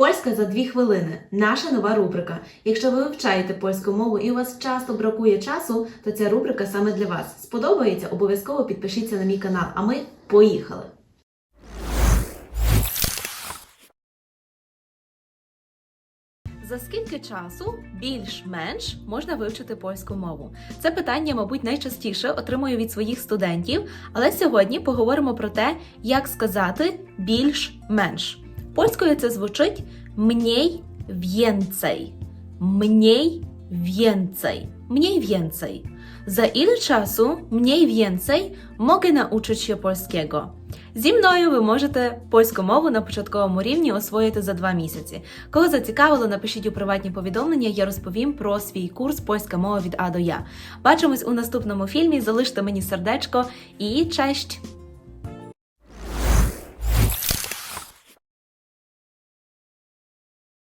Польська за дві хвилини наша нова рубрика. Якщо ви вивчаєте польську мову і у вас часто бракує часу, то ця рубрика саме для вас. Сподобається? Обов'язково підпишіться на мій канал. А ми поїхали! За скільки часу більш-менш можна вивчити польську мову? Це питання, мабуть, найчастіше отримую від своїх студентів, але сьогодні поговоримо про те, як сказати більш-менш. Польською це звучить mniej więcej. Mniej więcej. Mniej więcej. Za ile czasu mniej więcej mogę nauczyć się polskiego? Зі мною ви можете польську мову на початковому рівні освоїти за два місяці. Кого зацікавило, напишіть у приватні повідомлення, я розповім про свій курс Польська мова від А до Я. Бачимось у наступному фільмі. Залиште мені сердечко і честь!